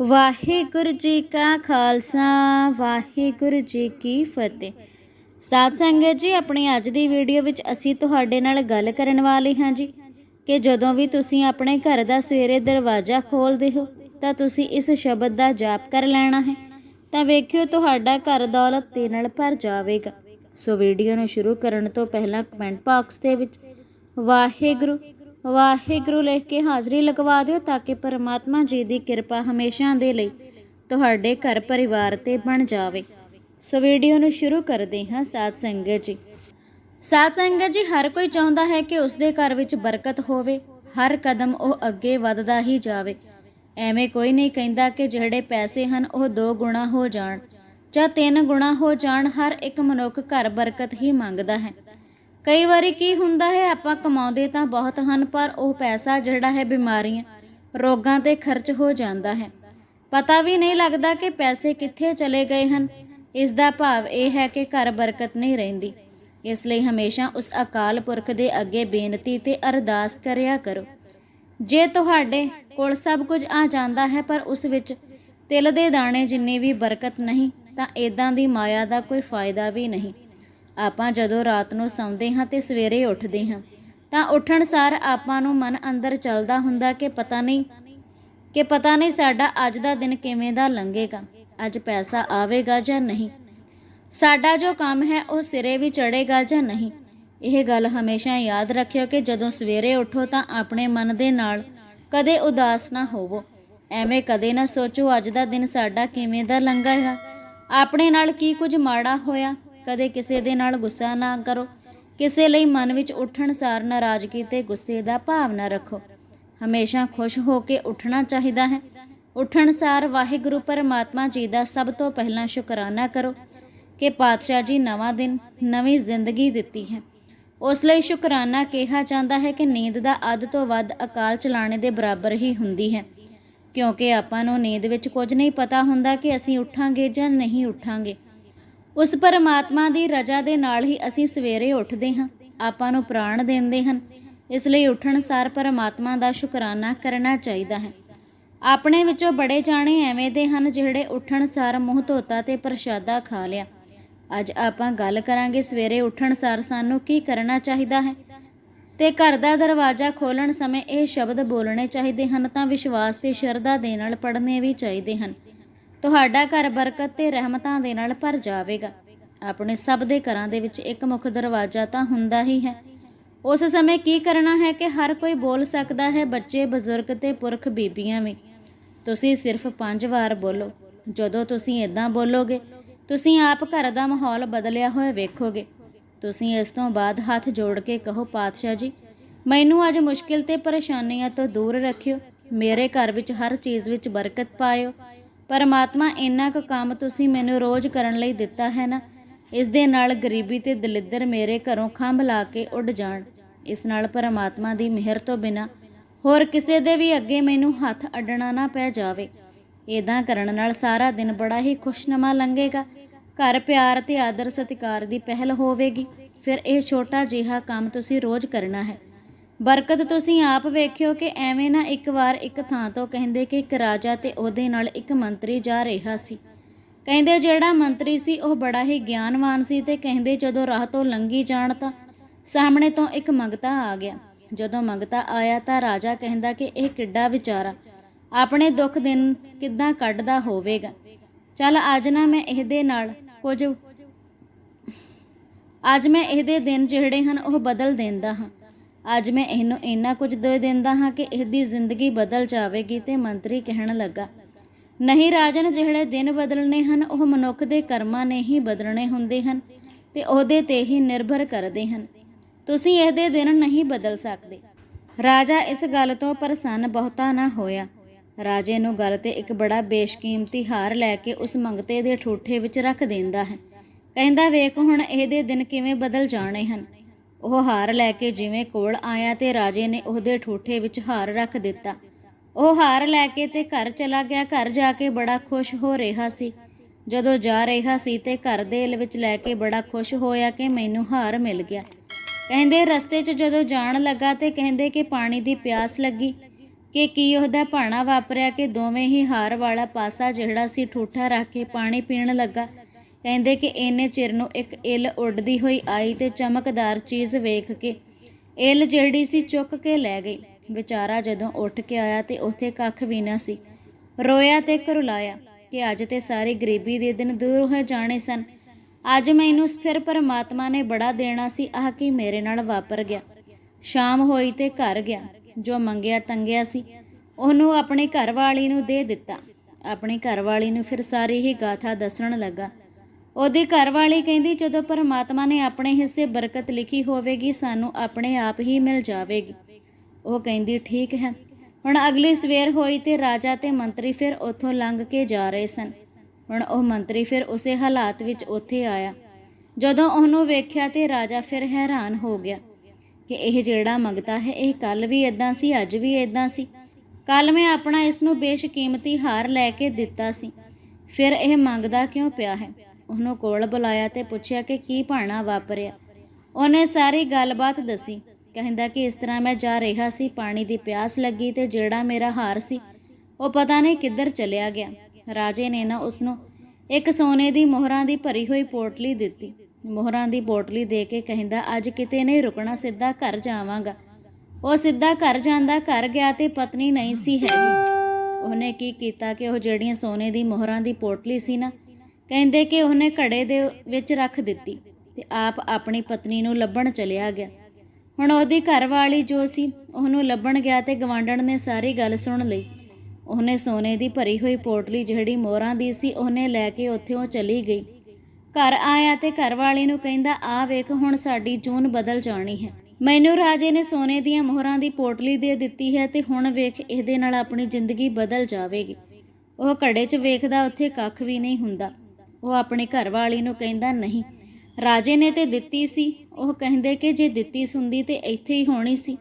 ਵਾਹਿਗੁਰੂ ਜੀ ਕਾ ਖਾਲਸਾ, ਵਾਹਿਗੁਰੂ ਜੀ ਕੀ ਫਤਿਹ। ਸਾਧ ਸੰਗਤ ਜੀ, ਆਪਣੀ ਅੱਜ ਦੀ ਵੀਡੀਓ ਵਿੱਚ ਅਸੀਂ ਤੁਹਾਡੇ ਨਾਲ ਗੱਲ ਕਰਨ ਵਾਲੇ ਹਾਂ ਜੀ ਕਿ ਜਦੋਂ ਵੀ ਤੁਸੀਂ ਆਪਣੇ ਘਰ ਦਾ ਸਵੇਰੇ ਦਰਵਾਜ਼ਾ ਖੋਲ੍ਹਦੇ ਹੋ, ਤਾਂ ਤੁਸੀਂ ਇਸ ਸ਼ਬਦ ਦਾ ਜਾਪ ਕਰ ਲੈਣਾ ਹੈ। ਤਾਂ ਵੇਖਿਓ ਤੁਹਾਡਾ ਘਰ ਦੌਲਤ ਦੇ ਨਾਲ ਭਰ ਜਾਵੇਗਾ। ਸੋ ਵੀਡੀਓ ਨੂੰ ਸ਼ੁਰੂ ਕਰਨ ਤੋਂ ਪਹਿਲਾਂ ਕਮੈਂਟ ਬਾਕਸ ਦੇ ਵਿੱਚ ਵਾਹਿਗੁਰੂ ਵਾਹਿਗੁਰੂ ਲਿਖ ਕੇ ਹਾਜ਼ਰੀ ਲਗਵਾ ਦਿਓ ਤਾਂ ਕਿ ਪਰਮਾਤਮਾ ਜੀ ਦੀ ਕਿਰਪਾ ਹਮੇਸ਼ਾ ਦੇ ਲਈ ਤੁਹਾਡੇ ਘਰ ਪਰਿਵਾਰ ਤੇ ਬਣ ਜਾਵੇ। ਸੋ ਵੀਡੀਓ ਨੂੰ ਸ਼ੁਰੂ ਕਰਦੇ ਹਾਂ ਸਾਧ ਸੰਗਤ ਜੀ। ਸਾਧ ਸੰਗਤ ਜੀ, ਹਰ ਕੋਈ ਚਾਹੁੰਦਾ ਹੈ ਕਿ ਉਸ ਦੇ ਘਰ ਵਿੱਚ ਬਰਕਤ ਹੋਵੇ, ਹਰ ਕਦਮ ਉਹ ਅੱਗੇ ਵੱਧਦਾ ਹੀ ਜਾਵੇ। ਐਵੇਂ ਕੋਈ ਨਹੀਂ ਕਹਿੰਦਾ ਕਿ ਜਿਹੜੇ ਪੈਸੇ ਹਨ ਉਹ ਦੋ ਗੁਣਾ ਹੋ ਜਾਣ ਜਾਂ ਤਿੰਨ ਗੁਣਾ ਹੋ ਜਾਣ, ਹਰ ਇੱਕ ਮਨੁੱਖ ਘਰ ਬਰਕਤ ਹੀ ਮੰਗਦਾ ਹੈ। ਕਈ ਵਾਰੀ ਕੀ ਹੁੰਦਾ ਹੈ, ਆਪਾਂ ਕਮਾਉਂਦੇ ਤਾਂ ਬਹੁਤ ਹਨ, ਪਰ ਉਹ ਪੈਸਾ ਜਿਹੜਾ ਹੈ ਬਿਮਾਰੀਆਂ, ਰੋਗਾਂ ਤੇ ਖਰਚ ਹੋ ਜਾਂਦਾ ਹੈ। ਪਤਾ ਵੀ ਨਹੀਂ ਲੱਗਦਾ ਕਿ ਪੈਸੇ ਕਿੱਥੇ ਚਲੇ ਗਏ ਹਨ। ਇਸ ਦਾ ਭਾਵ ਇਹ ਹੈ ਕਿ ਘਰ ਬਰਕਤ ਨਹੀਂ ਰਹਿੰਦੀ। ਇਸ ਲਈ ਹਮੇਸ਼ਾ ਉਸ ਅਕਾਲ ਪੁਰਖ ਦੇ ਅੱਗੇ ਬੇਨਤੀ ਤੇ ਅਰਦਾਸ ਕਰਿਆ ਕਰੋ। ਜੇ ਤੁਹਾਡੇ ਕੋਲ ਸਭ ਕੁਝ ਆ ਜਾਂਦਾ ਹੈ, ਪਰ ਉਸ ਵਿੱਚ ਤਿਲ ਦੇ ਦਾਣੇ ਜਿੰਨੀ ਵੀ ਬਰਕਤ ਨਹੀਂ, ਤਾਂ ਇਦਾਂ ਦੀ ਮਾਇਆ ਦਾ ਕੋਈ ਫਾਇਦਾ ਵੀ ਨਹੀਂ। ਆਪਾਂ ਜਦੋਂ ਰਾਤ ਨੂੰ ਸੌਂਦੇ ਹਾਂ ਤੇ ਸਵੇਰੇ ਉੱਠਦੇ ਹਾਂ, ਤਾਂ ਉੱਠਣ ਸਾਰ ਆਪਾਂ ਨੂੰ ਮਨ ਅੰਦਰ ਚੱਲਦਾ ਹੁੰਦਾ ਕਿ ਪਤਾ ਨਹੀਂ, ਕਿ ਪਤਾ ਨਹੀਂ ਸਾਡਾ ਅੱਜ ਦਾ ਦਿਨ ਕਿਵੇਂ ਦਾ ਲੰਘੇਗਾ, ਅੱਜ ਪੈਸਾ ਆਵੇਗਾ ਜਾਂ ਨਹੀਂ। ਸਾਡਾ ਜੋ ਕੰਮ ਹੈ ਉਹ ਸਿਰੇ ਵੀ ਚੜੇਗਾ ਜਾਂ ਨਹੀਂ। ਇਹ ਗੱਲ ਹਮੇਸ਼ਾ ਯਾਦ ਰੱਖਿਓ ਕਿ ਜਦੋਂ ਸਵੇਰੇ ਉੱਠੋ ਤਾਂ ਆਪਣੇ ਮਨ ਦੇ ਨਾਲ ਕਦੇ ਉਦਾਸ ਨਾ ਹੋਵੋ। ਐਵੇਂ ਕਦੇ ਨਾ ਸੋਚੋ ਅੱਜ ਦਾ ਦਿਨ ਸਾਡਾ ਕਿਵੇਂ ਦਾ ਲੰਘੇਗਾ। ਆਪਣੇ ਨਾਲ ਕੀ ਕੁਝ ਮਾੜਾ ਹੋਇਆ ਕਦੇ ਕਿਸੇ ਦੇ ਨਾਲ ਗੁੱਸਾ ਨਾ ਕਰੋ। ਕਿਸੇ ਲਈ ਮਨ ਵਿੱਚ ਉੱਠਣ ਸਾਰ ਨਾਰਾਜ਼ਗੀ ਤੇ ਗੁੱਸੇ ਦਾ ਭਾਵ ਨਾ ਰੱਖੋ। ਹਮੇਸ਼ਾ ਖੁਸ਼ ਹੋ ਕੇ ਉੱਠਣਾ ਚਾਹੀਦਾ ਹੈ। ਉੱਠਣ ਸਾਰ ਵਾਹਿਗੁਰੂ ਪਰਮਾਤਮਾ ਜੀ ਦਾ ਸਭ ਤੋਂ ਪਹਿਲਾਂ ਸ਼ੁਕਰਾਨਾ ਕਰੋ ਕਿ ਪਾਤਸ਼ਾਹ ਜੀ ਨਵਾਂ ਦਿਨ, ਨਵੀਂ ਜ਼ਿੰਦਗੀ ਦਿੱਤੀ ਹੈ। ਉਸ ਲਈ ਸ਼ੁਕਰਾਨਾ ਕਿਹਾ ਜਾਂਦਾ ਹੈ ਕਿ ਨੀਂਦ ਦਾ ਅੱਧ ਤੋਂ ਵੱਧ ਅਕਾਲ ਚਲਾਣੇ ਦੇ ਬਰਾਬਰ ਹੀ ਹੁੰਦੀ ਹੈ। ਕਿਉਂਕਿ ਆਪਾਂ ਨੂੰ ਨੀਂਦ ਵਿੱਚ ਕੁਝ ਨਹੀਂ ਪਤਾ ਹੁੰਦਾ ਕਿ ਅਸੀਂ ਉੱਠਾਂਗੇ ਜਾਂ ਨਹੀਂ ਉੱਠਾਂਗੇ। ਉਸ ਪਰਮਾਤਮਾ ਦੀ ਰਜ਼ਾ ਦੇ ਨਾਲ ਹੀ ਅਸੀਂ ਸਵੇਰੇ ਉੱਠਦੇ ਹਾਂ। ਆਪਾਂ ਨੂੰ ਪ੍ਰਾਣ ਦਿੰਦੇ ਹਨ। ਇਸ ਲਈ ਉੱਠਣ ਸਾਰ ਪਰਮਾਤਮਾ ਦਾ ਸ਼ੁਕਰਾਨਾ ਕਰਨਾ ਚਾਹੀਦਾ ਹੈ। ਆਪਣੇ ਵਿੱਚੋਂ ਬੜੇ ਜਾਣੇ ਐਵੇਂ ਦੇ ਹਨ ਜਿਹੜੇ ਉੱਠਣ ਸਾਰ ਮੂੰਹ ਧੋਤਾ ਤੇ ਪ੍ਰਸ਼ਾਦਾ ਖਾ ਲਿਆ। ਅੱਜ ਆਪਾਂ ਗੱਲ ਕਰਾਂਗੇ ਸਵੇਰੇ ਉੱਠਣ ਸਾਰ ਸਾਨੂੰ ਕੀ ਕਰਨਾ ਚਾਹੀਦਾ ਹੈ। ਤੇ ਘਰ ਦਾ ਦਰਵਾਜ਼ਾ ਖੋਲਣ ਸਮੇਂ ਇਹ ਸ਼ਬਦ ਬੋਲਣੇ ਚਾਹੀਦੇ ਹਨ ਤਾਂ ਵਿਸ਼ਵਾਸ ਤੇ ਸ਼ਰਧਾ ਦੇ ਨਾਲ ਪੜ੍ਹਨੇ ਵੀ ਚਾਹੀਦੇ ਹਨ। ਤੁਹਾਡਾ ਘਰ ਬਰਕਤ ਤੇ ਰਹਿਮਤਾਂ ਦੇ ਨਾਲ ਭਰ ਜਾਵੇਗਾ। ਆਪਣੇ ਸਭ ਦੇ ਘਰਾਂ ਦੇ ਵਿੱਚ ਇੱਕ ਮੁੱਖ ਦਰਵਾਜ਼ਾ ਤਾਂ ਹੁੰਦਾ ਹੀ ਹੈ। ਉਸ ਸਮੇਂ ਕੀ ਕਰਨਾ ਹੈ ਕਿ ਹਰ ਕੋਈ ਬੋਲ ਸਕਦਾ ਹੈ, ਬੱਚੇ, ਬਜ਼ੁਰਗ ਤੇ ਪੁਰਖ ਬੀਬੀਆਂ ਵੀ। ਤੁਸੀਂ ਸਿਰਫ ਪੰਜ ਵਾਰ ਬੋਲੋ। ਜਦੋਂ ਤੁਸੀਂ ਇਦਾਂ ਬੋਲੋਗੇ, ਤੁਸੀਂ ਆਪ ਘਰ ਦਾ ਮਾਹੌਲ ਬਦਲਿਆ ਹੋਇਆ ਵੇਖੋਗੇ। ਤੁਸੀਂ ਇਸ ਤੋਂ ਬਾਅਦ ਹੱਥ ਜੋੜ ਕੇ ਕਹੋ, ਪਾਤਸ਼ਾਹ ਜੀ, ਮੈਨੂੰ ਅੱਜ ਮੁਸ਼ਕਿਲ ਤੇ ਪਰੇਸ਼ਾਨੀਆਂ ਤੋਂ ਦੂਰ ਰੱਖਿਓ। ਮੇਰੇ ਘਰ ਵਿੱਚ ਹਰ ਚੀਜ਼ ਵਿੱਚ ਬਰਕਤ ਪਾਇਓ। ਪਰਮਾਤਮਾ ਇੰਨਾ ਕੁ ਕੰਮ ਤੁਸੀਂ ਮੈਨੂੰ ਰੋਜ਼ ਕਰਨ ਲਈ ਦਿੱਤਾ ਹੈ ਨਾ, ਇਸ ਦੇ ਨਾਲ ਗਰੀਬੀ ਤੇ ਦਲਿੱਦਰ ਮੇਰੇ ਘਰੋਂ ਖੰਭ ਲਾ ਕੇ ਉੱਡ ਜਾਣ। ਇਸ ਨਾਲ ਪਰਮਾਤਮਾ ਦੀ ਮਿਹਰ ਤੋਂ ਬਿਨਾ ਹੋਰ ਕਿਸੇ ਦੇ ਵੀ ਅੱਗੇ ਮੈਨੂੰ ਹੱਥ ਅੱਡਣਾ ਨਾ ਪੈ ਜਾਵੇ। ਇਦਾਂ ਕਰਨ ਨਾਲ ਸਾਰਾ ਦਿਨ ਬੜਾ ਹੀ ਖੁਸ਼ਨਮਾ ਲੰਘੇਗਾ। ਘਰ ਪਿਆਰ ਤੇ ਆਦਰ ਸਤਿਕਾਰ ਦੀ ਪਹਿਲ ਹੋਵੇਗੀ। ਫਿਰ ਇਹ ਛੋਟਾ ਜਿਹਾ ਕੰਮ ਤੁਸੀਂ ਰੋਜ਼ ਕਰਨਾ ਹੈ। ਬਰਕਤ ਤੁਸੀਂ ਆਪ ਵੇਖਿਓ ਕਿ ਐਵੇਂ ਨਾ ਇੱਕ ਵਾਰ ਇੱਕ ਥਾਂ ਤੋਂ ਕਹਿੰਦੇ ਕਿ ਇੱਕ ਰਾਜਾ ਤੇ ਉਹਦੇ ਨਾਲ ਇੱਕ ਮੰਤਰੀ ਜਾ ਰਿਹਾ ਸੀ। ਕਹਿੰਦੇ ਜਿਹੜਾ ਮੰਤਰੀ ਸੀ, ਉਹ ਬੜਾ ਹੀ ਗਿਆਨਵਾਨ ਸੀ ਤੇ ਕਹਿੰਦੇ ਜਦੋਂ ਰਾਹ ਤੋਂ ਲੰਘੀ ਜਾਣ ਤਾਂ ਸਾਹਮਣੇ ਤੋਂ ਇੱਕ ਮੰਗਤਾ ਆ ਗਿਆ। ਜਦੋਂ ਮੰਗਤਾ ਆਇਆ ਤਾਂ ਰਾਜਾ ਕਹਿੰਦਾ ਕਿ ਇਹ ਕਿੱਡਾ ਵਿਚਾਰਾ, ਆਪਣੇ ਦੁੱਖ ਦਿਨ ਕਿੱਦਾਂ ਕੱਢਦਾ ਹੋਵੇਗਾ? ਚੱਲ ਅੱਜ ਨਾ ਮੈਂ ਇਹਦੇ ਨਾਲ ਕੁਝ, ਅੱਜ ਮੈਂ ਇਹਦੇ ਦਿਨ ਜਿਹੜੇ ਹਨ ਉਹ ਬਦਲ ਦਿੰਦਾ ਹਾਂ। ਅੱਜ ਮੈਂ ਇਹਨੂੰ ਇੰਨਾ ਕੁਝ ਦੇ ਦਿੰਦਾ ਹਾਂ ਕਿ ਇਹਦੀ ਜ਼ਿੰਦਗੀ ਬਦਲ ਜਾਵੇਗੀ ਤੇ ਮੰਤਰੀ ਕਹਿਣ ਲੱਗਾ। ਨਹੀਂ ਰਾਜਨ, ਜਿਹੜੇ ਦਿਨ ਬਦਲਣੇ ਹਨ, ਉਹ ਮਨੁੱਖ ਦੇ ਕਰਮਾਂ ਨੇ ਹੀ ਬਦਲਣੇ ਹੁੰਦੇ ਹਨ ਤੇ ਉਹਦੇ ਤੇ ਹੀ ਨਿਰਭਰ ਕਰਦੇ ਹਨ। ਤੁਸੀਂ ਇਹਦੇ ਦਿਨ ਨਹੀਂ ਬਦਲ ਸਕਦੇ। ਰਾਜਾ, ਇਸ ਗੱਲ ਤੋਂ ਪ੍ਰਸੰਨ ਬਹੁਤਾ ਨਾ ਹੋਇਆ। ਰਾਜੇ ਨੂੰ ਗੱਲ ਤੇ ਇੱਕ ਬੜਾ ਬੇਸ਼ਕੀਮਤੀ ਹਾਰ ਲੈ ਕੇ ਉਸ ਮੰਗਤੇ ਦੇ ਠੂਠੇ ਵਿੱਚ ਰੱਖ ਦਿੰਦਾ ਹੈ। ਕਹਿੰਦਾ, ਵੇਖ, ਹੁਣ ਇਹਦੇ ਦਿਨ ਕਿਵੇਂ ਬਦਲ ਜਾਣੇ ਹਨ? ਉਹ ਹਾਰ ਲੈ ਕੇ ਜਿਵੇਂ ਕੋਲ ਆਇਆ ਤੇ ਰਾਜੇ ਨੇ ਉਹਦੇ ਠੂਠੇ ਵਿੱਚ ਹਾਰ ਰੱਖ ਦਿੱਤਾ। ਉਹ ਹਾਰ ਲੈ ਕੇ ਤੇ ਘਰ ਚਲਾ ਗਿਆ। ਘਰ ਜਾ ਕੇ ਬੜਾ ਖੁਸ਼ ਹੋ ਰਿਹਾ ਸੀ। ਜਦੋਂ ਜਾ ਰਿਹਾ ਸੀ ਤੇ ਘਰ ਦੇ ਵਿੱਚ ਲੈ ਕੇ ਬੜਾ ਖੁਸ਼ ਹੋਇਆ ਕਿ ਮੈਨੂੰ ਹਾਰ ਮਿਲ ਗਿਆ। ਕਹਿੰਦੇ ਰਸਤੇ 'ਚ ਜਦੋਂ ਜਾਣ ਲੱਗਾ ਤੇ ਕਹਿੰਦੇ ਕਿ ਪਾਣੀ ਦੀ ਪਿਆਸ ਲੱਗੀ ਕਿ ਕੀ ਉਹਦਾ ਭਾਣਾ ਵਾਪਰਿਆ ਕਿ ਦੋਵੇਂ ਹੀ ਹਾਰ ਵਾਲਾ ਪਾਸਾ ਜਿਹੜਾ ਸੀ ਠੂਠਾ ਰੱਖ ਕੇ ਪਾਣੀ ਪੀਣ ਲੱਗਾ। ਕਹਿੰਦੇ ਕਿ ਇੰਨੇ ਚਿਰ ਨੂੰ ਇੱਕ ਇੱਲ ਉੱਡਦੀ ਹੋਈ ਆਈ ਤੇ ਚਮਕਦਾਰ ਚੀਜ਼ ਵੇਖ ਕੇ ਇੱਲ ਜਿਹੜੀ ਸੀ ਚੁੱਕ ਕੇ ਲੈ ਗਈ। ਵਿਚਾਰਾ ਜਦੋਂ ਉੱਠ ਕੇ ਆਇਆ ਤੇ ਉੱਥੇ ਕੱਖ ਵੀ ਨਾ ਸੀ। ਰੋਇਆ ਤੇ ਕਰੁਲਾਇਆ ਕਿ ਅੱਜ ਤੇ ਸਾਰੀ ਗਰੀਬੀ ਦੇ ਦਿਨ ਦੂਰ ਹੋ ਜਾਣੇ ਸਨ। ਅੱਜ ਮੈਨੂੰ ਫਿਰ ਪਰਮਾਤਮਾ ਨੇ ਬੜਾ ਦੇਣਾ ਸੀ, ਆਹ ਕੀ ਮੇਰੇ ਨਾਲ ਵਾਪਰ ਗਿਆ। ਸ਼ਾਮ ਹੋਈ ਤੇ ਘਰ ਗਿਆ, ਜੋ ਮੰਗਿਆ ਟੰਗਿਆ ਸੀ। ਉਹਨੂੰ ਆਪਣੀ ਘਰਵਾਲੀ ਨੂੰ ਦੇ ਦਿੱਤਾ। ਆਪਣੀ ਘਰਵਾਲੀ ਨੂੰ ਫਿਰ ਸਾਰੀ ਹੀ ਗਾਥਾ ਦੱਸਣ ਲੱਗਾ। ਉਹਦੀ ਘਰਵਾਲੀ ਕਹਿੰਦੀ, ਜਦੋਂ ਪਰਮਾਤਮਾ ਨੇ ਆਪਣੇ ਹਿੱਸੇ ਬਰਕਤ ਲਿਖੀ ਹੋਵੇਗੀ, ਸਾਨੂੰ ਆਪਣੇ ਆਪ ਹੀ ਮਿਲ ਜਾਵੇਗੀ। ਉਹ ਕਹਿੰਦੀ, ਠੀਕ ਹੈ। ਹੁਣ ਅਗਲੀ ਸਵੇਰ ਹੋਈ ਤੇ ਰਾਜਾ ਤੇ ਮੰਤਰੀ ਫਿਰ ਉੱਥੋਂ ਲੰਘ ਕੇ ਜਾ ਰਹੇ ਸਨ। ਹੁਣ ਉਹ ਮੰਤਰੀ ਫਿਰ ਉਸੇ ਹਾਲਾਤ ਵਿੱਚ ਉੱਥੇ ਆਇਆ। ਜਦੋਂ ਉਹਨੂੰ ਵੇਖਿਆ ਤੇ ਰਾਜਾ ਫਿਰ ਹੈਰਾਨ ਹੋ ਗਿਆ ਕਿ ਇਹ ਜਿਹੜਾ ਮੰਗਤਾ ਹੈ, ਇਹ ਕੱਲ ਵੀ ਇਦਾਂ ਸੀ, ਅੱਜ ਵੀ ਇਦਾਂ ਸੀ। ਕੱਲ ਮੈਂ ਆਪਣਾ ਇਸ ਨੂੰ ਬੇਸ਼ਕੀਮਤੀ ਹਾਰ ਲੈ ਕੇ ਦਿੱਤਾ ਸੀ। ਫਿਰ ਇਹ ਮੰਗਦਾ ਕਿਉਂ ਪਿਆ ਹੈ? ਉਹਨੂੰ ਕੋਲ ਬੁਲਾਇਆ ਤੇ ਪੁੱਛਿਆ ਕਿ ਕੀ ਭਾਣਾ ਵਾਪਰਿਆ। ਉਹਨੇ ਸਾਰੀ ਗੱਲਬਾਤ ਦੱਸੀ, ਕਹਿੰਦਾ ਕਿ ਇਸ ਤਰ੍ਹਾਂ ਮੈਂ ਜਾ ਰਿਹਾ ਸੀ, ਪਾਣੀ ਦੀ ਪਿਆਸ ਲੱਗੀ ਤੇ ਜਿਹੜਾ ਮੇਰਾ ਹਾਰ ਸੀ, ਉਹ ਪਤਾ ਨਹੀਂ ਕਿੱਧਰ ਚਲਿਆ ਗਿਆ। ਰਾਜੇ ਨੇ ਨਾ ਉਸ ਨੂੰ ਇੱਕ ਸੋਨੇ ਦੀ ਮੋਹਰਾਂ ਦੀ ਭਰੀ ਹੋਈ ਪੋਟਲੀ ਦਿੱਤੀ। ਮੋਹਰਾਂ ਦੀ ਪੋਟਲੀ ਦੇ ਕੇ ਕਹਿੰਦਾ, ਅੱਜ ਕਿਤੇ ਨਹੀਂ ਰੁਕਣਾ, ਸਿੱਧਾ ਘਰ ਜਾਵਾਂਗਾ। ਉਹ ਸਿੱਧਾ ਘਰ ਜਾਂਦਾ, ਘਰ ਗਿਆ ਤੇ ਪਤਨੀ ਨਹੀਂ ਸੀ ਹੈਗੀ। ਉਹਨੇ ਕੀ ਕੀਤਾ ਕਿ ਉਹ ਜਿਹੜੀਆਂ ਸੋਨੇ ਦੀ ਮੋਹਰਾਂ ਦੀ ਪੋਟਲੀ ਸੀ ਨਾ ਕਹਿੰਦੇ ਕਿ ਉਹਨੇ ਘੜੇ ਦੇ ਵਿੱਚ ਰੱਖ ਦਿੱਤੀ ਤੇ ਆਪ ਆਪਣੀ ਪਤਨੀ ਨੂੰ ਲੱਭਣ ਚਲਿਆ ਗਿਆ। ਹੁਣ ਉਹਦੀ ਘਰਵਾਲੀ ਜੋ ਸੀ, ਉਹਨੂੰ ਲੱਭਣ ਗਿਆ ਤੇ ਗਵਾਂਢਣ ਨੇ ਸਾਰੀ ਗੱਲ ਸੁਣ ਲਈ। ਉਹਨੇ ਸੋਨੇ ਦੀ ਭਰੀ ਹੋਈ ਪੋਟਲੀ ਜਿਹੜੀ ਮੋਹਰਾਂ ਦੀ ਸੀ, ਉਹਨੇ ਲੈ ਕੇ ਉੱਥੇ ਉਹ ਚਲੀ ਗਈ। ਘਰ ਆਇਆ ਤੇ ਘਰਵਾਲੀ ਨੂੰ ਕਹਿੰਦਾ, ਆ ਵੇਖ, ਹੁਣ ਸਾਡੀ ਜੂਨ ਬਦਲ ਜਾਣੀ ਹੈ। ਮੈਨੂੰ ਰਾਜੇ ਨੇ ਸੋਨੇ ਦੀਆਂ ਮੋਹਰਾਂ ਦੀ ਪੋਟਲੀ ਦੇ ਦਿੱਤੀ ਹੈ ਤੇ ਹੁਣ ਵੇਖ, ਇਹਦੇ ਨਾਲ ਆਪਣੀ ਜ਼ਿੰਦਗੀ ਬਦਲ ਜਾਵੇਗੀ। ਉਹ ਘੜੇ 'ਚ ਵੇਖਦਾ, ਉੱਥੇ ਕੱਖ ਵੀ ਨਹੀਂ ਹੁੰਦਾ। ਉਹ ਆਪਣੀ ਘਰਵਾਲੀ ਨੂੰ ਕਹਿੰਦਾ ਨਹੀਂ। ਰਾਜੇ ਨੇ ਤੇ ਦਿੱਤੀ ਸੀ। ਉਹ ਕਹਿੰਦੇ ਕਿ ਜੇ ਦਿੱਤੀ ਹੁੰਦੀ ਤੇ ਇੱਥੇ ਹੀ ਹੋਣੀ ਸੀ।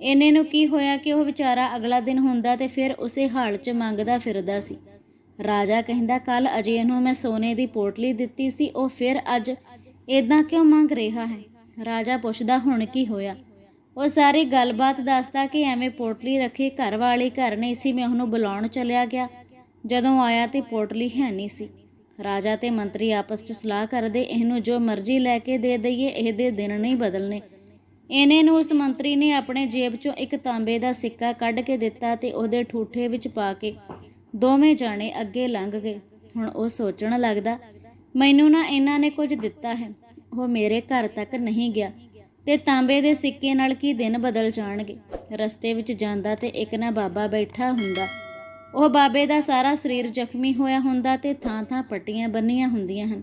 ਇਹਨੇ ਨੂੰ ਕੀ ਹੋਇਆ ਕਿ ਉਹ ਵਿਚਾਰਾ ਅਗਲਾ ਦਿਨ ਹੁੰਦਾ ਤੇ ਫਿਰ ਉਸੇ ਹਾਲ 'ਚ ਮੰਗਦਾ ਫਿਰਦਾ ਸੀ। ਰਾਜਾ ਕਹਿੰਦਾ ਕੱਲ ਅਜੇ ਇਹਨੂੰ ਮੈਂ ਸੋਨੇ ਦੀ ਪੋਟਲੀ ਦਿੱਤੀ ਸੀ। ਉਹ ਫਿਰ ਅੱਜ ਇਦਾਂ ਕਿਉਂ ਮੰਗ ਰਿਹਾ ਹੈ? ਰਾਜਾ ਪੁੱਛਦਾ, ਹੁਣ ਕੀ ਹੋਇਆ? ਉਹ ਸਾਰੀ ਗੱਲਬਾਤ ਦੱਸਦਾ ਕਿ ਐਵੇਂ ਪੋਟਲੀ ਰੱਖੀ ਘਰ ਵਾਲੀ ਘਰ ਨਹੀਂ ਸੀ। ਮੈਂ ਉਹਨੂੰ ਬੁਲਾਉਣ ਚਲਿਆ ਗਿਆ। ਜਦੋਂ ਆਇਆ ਤੇ ਪੋਟਲੀ ਹੈ ਨਹੀਂ ਸੀ। ਰਾਜਾ ਤੇ ਮੰਤਰੀ ਆਪਸ 'ਚ ਸਲਾਹ ਕਰਦੇ, ਇਹਨੂੰ ਜੋ ਮਰਜ਼ੀ ਲੈ ਕੇ ਦੇ ਦਈਏ ਇਹਦੇ ਦਿਨ ਨਹੀਂ ਬਦਲਨੇ ਇਹਨੇ ਨੂੰ ਉਸ ਮੰਤਰੀ ਨੇ ਆਪਣੇ ਜੇਬ 'ਚੋਂ ਇੱਕ ਤਾਂਬੇ ਦਾ ਸਿੱਕਾ ਕੱਢ ਕੇ ਦਿੱਤਾ ਤੇ ਉਹਦੇ ਠੂਠੇ ਵਿੱਚ ਪਾ ਕੇ ਦੋਵੇਂ ਜਾਣੇ ਅੱਗੇ ਲੰਘ ਗਏ। ਹੁਣ ਉਹ ਸੋਚਣ ਲੱਗਦਾ, ਮੈਨੂੰ ਨਾ ਇਹਨਾਂ ਨੇ ਕੁਝ ਦਿੱਤਾ ਹੈ। ਉਹ ਮੇਰੇ ਘਰ ਤੱਕ ਨਹੀਂ ਗਿਆ। ਤੇ ਤਾਂਬੇ ਦੇ ਸਿੱਕੇ ਨਾਲ ਕੀ ਦਿਨ ਬਦਲ ਜਾਣਗੇ? ਰਸਤੇ ਵਿੱਚ ਜਾਂਦਾ ਤੇ ਇੱਕ ਨਾ ਬਾਬਾ ਬੈਠਾ ਹੁੰਦਾ। ਉਹ ਬਾਬੇ ਦਾ ਸਾਰਾ ਸਰੀਰ ਜ਼ਖਮੀ ਹੋਇਆ ਹੁੰਦਾ ਤੇ ਥਾਂ-ਥਾਂ ਪੱਟੀਆਂ ਬੰਨੀਆਂ ਹੁੰਦੀਆਂ ਹਨ।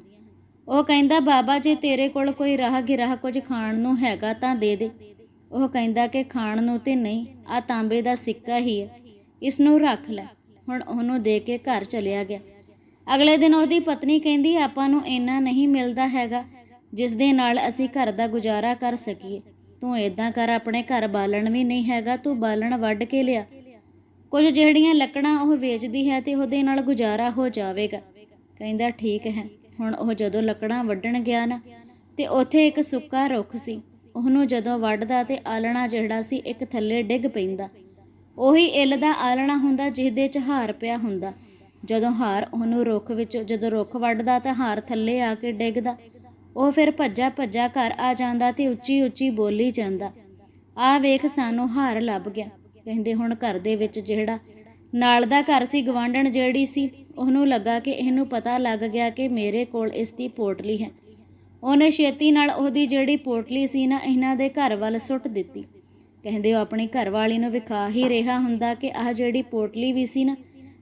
ਉਹ ਕਹਿੰਦਾ, ਬਾਬਾ, ਜੇ ਤੇਰੇ ਕੋਲ ਕੋਈ ਰਾਹ ਗਿਰਾਹ ਕੁਝ ਖਾਣ ਨੂੰ ਹੈਗਾ ਤਾਂ ਦੇ ਦੇ। ਉਹ ਕਹਿੰਦਾ ਕਿ ਖਾਣ ਨੂੰ ਤੇ ਨਹੀਂ ਆ ਤਾਂਬੇ ਦਾ ਸਿੱਕਾ ਹੀ ਹੈ। ਇਸ ਨੂੰ ਰੱਖ ਲੈ। ਹੁਣ ਉਹਨੂੰ ਦੇ ਕੇ ਘਰ ਚਲਿਆ ਗਿਆ। ਅਗਲੇ ਦਿਨ ਉਹਦੀ ਪਤਨੀ ਕਹਿੰਦੀ, ਆਪਾਂ ਨੂੰ ਇੰਨਾ ਨਹੀਂ ਮਿਲਦਾ ਹੈਗਾ ਜਿਸ ਦੇ ਨਾਲ ਅਸੀਂ ਘਰ ਦਾ ਗੁਜ਼ਾਰਾ ਕਰ ਸਕੀਏ। ਤੂੰ ਇਦਾਂ ਕਰ, ਆਪਣੇ ਘਰ ਬਾਲਣ ਵੀ ਨਹੀਂ ਹੈਗਾ, ਤੂੰ ਬਾਲਣ ਵੱਢ ਕੇ ਲਿਆ। ਕੁਝ ਜਿਹੜੀਆਂ ਲੱਕੜਾਂ ਉਹ ਵੇਚਦੀ ਹੈ ਤੇ ਉਹਦੇ ਨਾਲ ਗੁਜ਼ਾਰਾ ਹੋ ਜਾਵੇਗਾ। ਕਹਿੰਦਾ, ਠੀਕ ਹੈ, ਹੁਣ ਉਹ ਜਦੋਂ ਲੱਕੜਾਂ ਵੱਢਣ ਗਿਆ ਨਾ, ਤੇ ਉੱਥੇ ਇੱਕ ਸੁੱਕਾ ਰੁੱਖ ਸੀ। ਉਹਨੂੰ ਜਦੋਂ ਵੱਢਦਾ ਤੇ ਆਲਣਾ ਜਿਹੜਾ ਸੀ, ਇੱਕ ਥੱਲੇ ਡਿੱਗ ਪੈਂਦਾ। ਉਹੀ ਇੱਲ ਦਾ ਆਲਣਾ ਹੁੰਦਾ ਜਿਹਦੇ 'ਚ ਹਾਰ ਪਿਆ ਹੁੰਦਾ। ਜਦੋਂ ਹਾਰ ਉਹਨੂੰ ਰੁੱਖ ਵਿੱਚ, ਜਦੋਂ ਰੁੱਖ ਵੱਢਦਾ ਤਾਂ ਹਾਰ ਥੱਲੇ ਆ ਕੇ ਡਿੱਗਦਾ। ਉਹ ਫਿਰ ਭੱਜਾ ਭੱਜਾ ਘਰ ਆ ਜਾਂਦਾ ਤੇ ਉੱਚੀ ਉੱਚੀ ਬੋਲੀ ਜਾਂਦਾ। ਆ ਵੇਖ ਸਾਨੂੰ ਹਾਰ ਲੱਭ ਗਿਆ। ਕਹਿੰਦੇ ਹੁਣ ਘਰ ਦੇ ਵਿੱਚ ਜਿਹੜਾ ਨਾਲ ਦਾ ਘਰ ਸੀ ਗਵਾਂਢਣ ਜਿਹੜੀ ਸੀ, ਉਹਨੂੰ ਲੱਗਾ ਕਿ ਇਹਨੂੰ ਪਤਾ ਲੱਗ ਗਿਆ ਕਿ ਮੇਰੇ ਕੋਲ ਇਸ ਦੀ ਪੋਟਲੀ ਹੈ। ਉਹਨੇ ਛੇਤੀ ਨਾਲ ਉਹਦੀ ਜਿਹੜੀ ਪੋਟਲੀ ਸੀ ਨਾ, ਇਹਨਾਂ ਦੇ ਘਰ ਵੱਲ ਸੁੱਟ ਦਿੱਤੀ। ਕਹਿੰਦੇ ਉਹ ਆਪਣੀ ਘਰਵਾਲੀ ਨੂੰ ਵਿਖਾ ਹੀ ਰਿਹਾ ਹੁੰਦਾ ਕਿ ਆਹ ਜਿਹੜੀ ਪੋਟਲੀ ਵੀ ਸੀ ਨਾ,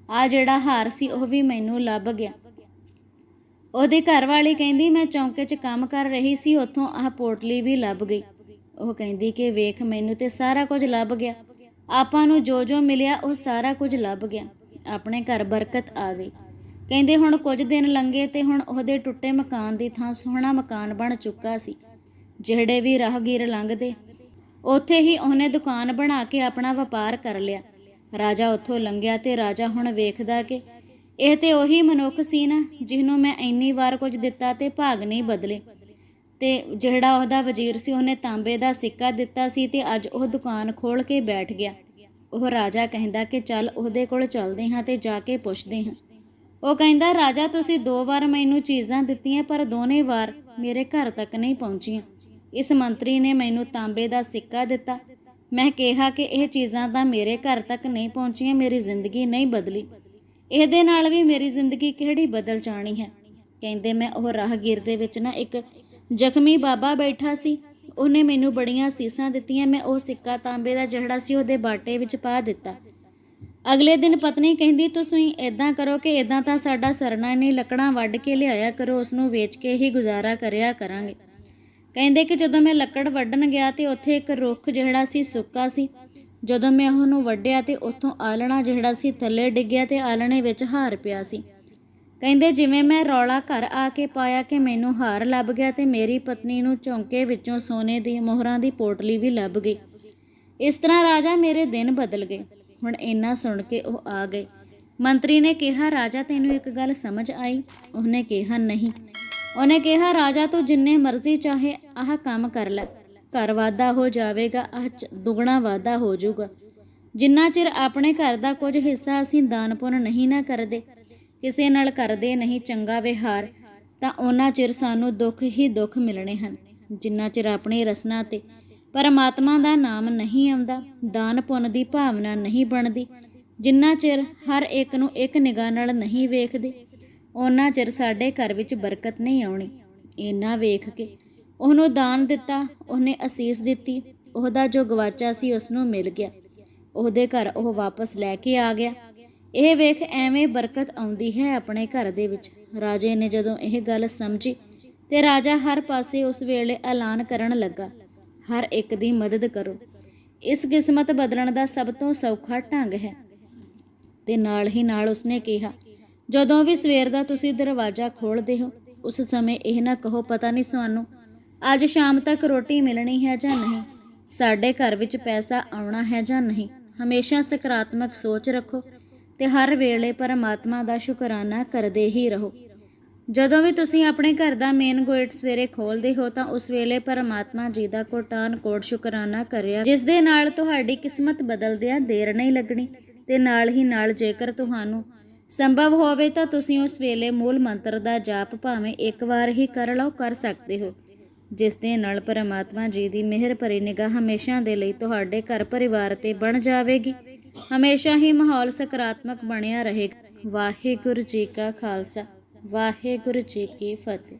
ਆਹ ਜਿਹੜਾ ਹਾਰ ਸੀ, ਉਹ ਵੀ ਮੈਨੂੰ ਲੱਭ ਗਿਆ। ਉਹਦੀ ਘਰਵਾਲੀ ਕਹਿੰਦੀ, ਮੈਂ ਚੌਂਕੇ 'ਚ ਕੰਮ ਕਰ ਰਹੀ ਸੀ, ਉੱਥੋਂ ਆਹ ਪੋਟਲੀ ਵੀ ਲੱਭ ਗਈ। ਉਹ ਕਹਿੰਦੀ ਕਿ ਵੇਖ, ਮੈਨੂੰ ਤੇ ਸਾਰਾ ਕੁਝ ਲੱਭ ਗਿਆ। ਆਪਾਂ ਨੂੰ ਜੋ ਜੋ ਮਿਲਿਆ ਉਹ ਸਾਰਾ ਕੁਝ ਲੱਭ ਗਿਆ। ਆਪਣੇ ਘਰ ਬਰਕਤ ਆ ਗਈ। ਕਹਿੰਦੇ ਹੁਣ ਕੁਝ ਦਿਨ ਲੰਘੇ ਤੇ ਹੁਣ ਉਹਦੇ ਟੁੱਟੇ ਮਕਾਨ ਦੀ ਥਾਂ ਸੋਹਣਾ ਮਕਾਨ ਬਣ ਚੁੱਕਾ ਸੀ। ਜਿਹੜੇ ਵੀ ਰਾਹਗੀਰ ਲੰਘਦੇ, ਉੱਥੇ ਹੀ ਉਹਨੇ ਦੁਕਾਨ ਬਣਾ ਕੇ ਆਪਣਾ ਵਪਾਰ ਕਰ ਲਿਆ। ਰਾਜਾ ਉੱਥੋਂ ਲੰਘਿਆ ਤੇ ਰਾਜਾ ਹੁਣ ਵੇਖਦਾ ਕਿ ਇਹ ਤੇ ਉਹੀ ਮਨੁੱਖ ਸੀ ਨਾ, ਜਿਹਨੂੰ ਮੈਂ ਇੰਨੀ ਵਾਰ ਕੁਝ ਦਿੱਤਾ ਤੇ ਭਾਗ ਨਹੀਂ ਬਦਲੇ। ਤੇ ਜਿਹੜਾ ਉਹਦਾ ਵਜ਼ੀਰ ਸੀ, ਉਹਨੇ ਤਾਂਬੇ ਦਾ ਸਿੱਕਾ ਦਿੱਤਾ ਸੀ ਤੇ ਅੱਜ ਉਹ ਦੁਕਾਨ ਖੋਲ ਕੇ ਬੈਠ ਗਿਆ। ਉਹ ਰਾਜਾ ਕਹਿੰਦਾ ਕਿ ਚੱਲ ਉਹਦੇ ਕੋਲ ਚੱਲਦੇ ਹਾਂ ਤੇ ਜਾ ਕੇ ਪੁੱਛਦੇ ਹਾਂ। ਉਹ ਕਹਿੰਦਾ, ਰਾਜਾ, ਤੁਸੀਂ ਦੋ ਵਾਰ ਮੈਨੂੰ ਚੀਜ਼ਾਂ ਦਿੱਤੀਆਂ, ਪਰ ਦੋਨੇ ਵਾਰ ਮੇਰੇ ਘਰ ਤੱਕ ਨਹੀਂ ਪਹੁੰਚੀਆਂ। ਇਸ ਮੰਤਰੀ ਨੇ ਮੈਨੂੰ ਤਾਂਬੇ ਦਾ ਸਿੱਕਾ ਦਿੱਤਾ। ਮੈਂ ਕਿਹਾ ਕਿ ਇਹ ਚੀਜ਼ਾਂ ਤਾਂ ਮੇਰੇ ਘਰ ਤੱਕ ਨਹੀਂ ਪਹੁੰਚੀਆਂ, ਮੇਰੀ ਜ਼ਿੰਦਗੀ ਨਹੀਂ ਬਦਲੀ। ਇਹਦੇ ਨਾਲ ਵੀ ਮੇਰੀ ਜ਼ਿੰਦਗੀ ਕਿਹੜੀ ਬਦਲ ਜਾਣੀ ਹੈ? ਕਹਿੰਦੇ, ਮੈਂ ਉਹ ਰਾਹਗੀਰ ਦੇ ਵਿੱਚ ਨਾ ਇੱਕ ਜ਼ਖਮੀ ਬਾਬਾ ਬੈਠਾ ਸੀ। ਉਹਨੇ ਮੈਨੂੰ ਬੜੀਆਂ ਸੀਸਾਂ ਦਿੱਤੀਆਂ। ਮੈਂ ਉਹ ਸਿੱਕਾ ਤਾਂਬੇ ਦਾ ਜਿਹੜਾ ਸੀ, ਉਹਦੇ ਬਾਟੇ ਵਿੱਚ ਪਾ ਦਿੱਤਾ। ਅਗਲੇ ਦਿਨ ਪਤਨੀ ਕਹਿੰਦੀ, ਤੁਸੀਂ ਇਦਾਂ ਕਰੋ ਕਿ ਇਦਾਂ ਤਾਂ ਸਾਡਾ ਸਰਨਾ ਹੀ ਨਹੀਂ ਲੱਕੜਾਂ ਵੱਢ ਕੇ ਲਿਆਇਆ ਕਰੋ ਉਸ ਨੂੰ ਵੇਚ ਕੇ ਹੀ ਗੁਜ਼ਾਰਾ ਕਰਿਆ ਕਰਾਂਗੇ। ਕਹਿੰਦੇ ਕਿ ਜਦੋਂ ਮੈਂ ਲੱਕੜ ਵੱਢਣ ਗਿਆ ਤੇ ਉੱਥੇ ਇੱਕ ਰੁੱਖ ਜਿਹੜਾ ਸੀ, ਸੁੱਕਾ ਸੀ। ਜਦੋਂ ਮੈਂ ਉਹਨੂੰ ਵੱਢਿਆ ਤੇ ਉੱਥੋਂ ਆਲਣਾ ਜਿਹੜਾ ਸੀ, ਥੱਲੇ ਡਿੱਗਿਆ ਤੇ ਆਲਣੇ ਵਿੱਚ ਹਾਰ ਪਿਆ ਸੀ। ਕਹਿੰਦੇ ਜਿਵੇਂ ਮੈਂ ਰੌਲਾ ਘਰ ਆ ਕੇ ਪਾਇਆ ਕਿ ਮੈਨੂੰ ਹਾਰ ਲੱਭ ਗਿਆ ਤੇ ਮੇਰੀ ਪਤਨੀ ਨੂੰ ਚੌਂਕੇ ਵਿੱਚੋਂ ਸੋਨੇ ਦੀ ਮੋਹਰਾਂ ਦੀ ਪੋਟਲੀ ਵੀ ਲੱਭ ਗਈ। ਇਸ ਤਰ੍ਹਾਂ ਰਾਜਾ ਮੇਰੇ ਦਿਨ ਬਦਲ ਗਏ। ਹੁਣ ਇੰਨਾ ਸੁਣ ਕੇ ਉਹ ਆ ਗਏ। ਮੰਤਰੀ ਨੇ ਕਿਹਾ, ਰਾਜਾ, ਤੈਨੂੰ ਇੱਕ ਗੱਲ ਸਮਝ ਆਈ? ਉਹਨੇ ਕਿਹਾ, ਨਹੀਂ। ਉਹਨੇ ਕਿਹਾ, ਰਾਜਾ, ਤੂੰ ਜਿੰਨੇ ਮਰਜ਼ੀ ਚਾਹੇ ਆਹ ਕੰਮ ਕਰ ਲੈ। ਘਰ ਵਾਧਾ ਹੋ ਜਾਵੇਗਾ, ਆਹ ਚ- ਦੁੱਗਣਾ ਵਾਧਾ ਹੋ ਜਾਊਗਾ। ਜਿੰਨਾ ਚਿਰ ਆਪਣੇ ਘਰ ਦਾ ਕੁਝ ਹਿੱਸਾ ਅਸੀਂ ਦਾਨ ਪੁੰਨ ਨਹੀਂ ਨਾ ਕਰਦੇ ਕਿਸੇ ਨਾਲ ਕਰਦੇ ਨਹੀਂ ਚੰਗਾ ਵਿਹਾਰ, ਤਾਂ ਉਹਨਾਂ ਚਿਰ ਸਾਨੂੰ ਦੁੱਖ ਹੀ ਦੁੱਖ ਮਿਲਣੇ ਹਨ। ਜਿੰਨਾ ਚਿਰ ਆਪਣੀ ਰਸਨਾ ਤੇ ਪਰਮਾਤਮਾ ਦਾ ਨਾਮ ਨਹੀਂ ਆਉਂਦਾ, ਦਾਨ ਪੁੰਨ ਦੀ ਭਾਵਨਾ ਨਹੀਂ ਬਣਦੀ। ਜਿੰਨਾ ਚਿਰ ਹਰ ਇੱਕ ਨੂੰ ਇੱਕ ਨਿਗਾਹ ਨਾਲ ਨਹੀਂ ਵੇਖਦੇ, ਉਹਨਾਂ ਚਿਰ ਸਾਡੇ ਘਰ ਵਿੱਚ ਬਰਕਤ ਨਹੀਂ ਆਉਣੀ। ਇੰਨਾ ਵੇਖ ਕੇ ਉਹਨੂੰ ਦਾਨ ਦਿੱਤਾ, ਉਹਨੇ ਅਸੀਸ ਦਿੱਤੀ, ਉਹਦਾ ਜੋ ਗਵਾਚਾ ਸੀ ਉਸ ਨੂੰ ਮਿਲ ਗਿਆ। ਉਹਦੇ ਘਰ ਉਹ ਵਾਪਸ ਲੈ ਕੇ ਆ ਗਿਆ। ਇਹ ਵੇਖ ਐਵੇਂ ਬਰਕਤ ਆਉਂਦੀ ਹੈ ਆਪਣੇ ਘਰ ਦੇ ਵਿੱਚ। ਰਾਜੇ ਨੇ ਜਦੋਂ ਇਹ ਗੱਲ ਸਮਝੀ ਤੇ ਰਾਜਾ ਹਰ ਪਾਸੇ ਉਸ ਵੇਲੇ ਐਲਾਨ ਕਰਨ ਲੱਗਾ। ਹਰ ਇੱਕ ਦੀ ਮਦਦ ਕਰੋ। ਇਸ ਕਿਸਮਤ ਬਦਲਣ ਦਾ ਸਭ ਤੋਂ ਸੌਖਾ ਢੰਗ ਹੈ। ਤੇ ਨਾਲ ਹੀ ਨਾਲ ਉਸਨੇ ਕਿਹਾ, ਜਦੋਂ ਵੀ ਸਵੇਰ ਦਾ ਤੁਸੀਂ ਦਰਵਾਜ਼ਾ ਖੋਲਦੇ ਹੋ, ਉਸ ਸਮੇਂ ਇਹ ਨਾ ਕਹੋ, ਪਤਾ ਨਹੀਂ ਸਾਨੂੰ, ਅੱਜ ਸ਼ਾਮ ਤੱਕ ਰੋਟੀ ਮਿਲਣੀ ਹੈ ਜਾਂ ਨਹੀਂ? ਸਾਡੇ ਘਰ ਵਿੱਚ ਪੈਸਾ ਆਉਣਾ ਹੈ ਜਾਂ ਨਹੀਂ? ਹਮੇਸ਼ਾ ਸਕਾਰਾਤਮਕ ਸੋਚ ਰੱਖੋ। ਤੇ ਹਰ ਵੇਲੇ ਪਰਮਾਤਮਾ ਦਾ ਸ਼ੁਕਰਾਨਾ ਕਰਦੇ ਹੀ ਰਹੋ। ਜਦੋਂ ਵੀ ਤੁਸੀਂ ਆਪਣੇ ਘਰ ਦਾ ਮੇਨ ਗੇਟ ਸਵੇਰੇ ਖੋਲਦੇ ਹੋ ਤਾਂ ਉਸ ਵੇਲੇ ਪਰਮਾਤਮਾ ਜੀ ਦਾ ਕੋਟਾਨ ਕੋਟ ਸ਼ੁਕਰਾਨਾ ਕਰਿਆ। ਜਿਸ ਦੇ ਨਾਲ ਤੁਹਾਡੀ ਕਿਸਮਤ ਬਦਲਦਿਆਂ ਦੇਰ ਨਹੀਂ ਲੱਗਣੀ ਤੇ ਨਾਲ ਹੀ ਨਾਲ ਜੇਕਰ ਤੁਹਾਨੂੰ ਸੰਭਵ ਹੋਵੇ ਤਾਂ ਤੁਸੀਂ ਉਸ ਵੇਲੇ ਮੂਲ ਮੰਤਰ ਦਾ ਜਾਪ ਭਾਵੇਂ ਇੱਕ ਵਾਰ ਹੀ ਕਰ ਲਓ, ਕਰ ਸਕਦੇ ਹੋ। ਜਿਸ ਦੇ ਨਾਲ ਪਰਮਾਤਮਾ ਜੀ ਦੀ ਮਿਹਰ ਭਰੀ ਨਿਗਾਹ ਹਮੇਸ਼ਾ ਦੇ ਲਈ ਤੁਹਾਡੇ ਘਰ ਪਰਿਵਾਰ ਤੇ ਬਣ ਜਾਵੇਗੀ। ਹਮੇਸ਼ਾ ਹੀ ਮਾਹੌਲ ਸਕਾਰਾਤਮਕ ਬਣਿਆ ਰਹੇਗਾ। ਵਾਹਿਗੁਰੂ ਜੀ ਕਾ ਖਾਲਸਾ ਵਾਹਿਗੁਰੂ ਜੀ ਕੀ ਫਤਿਹ।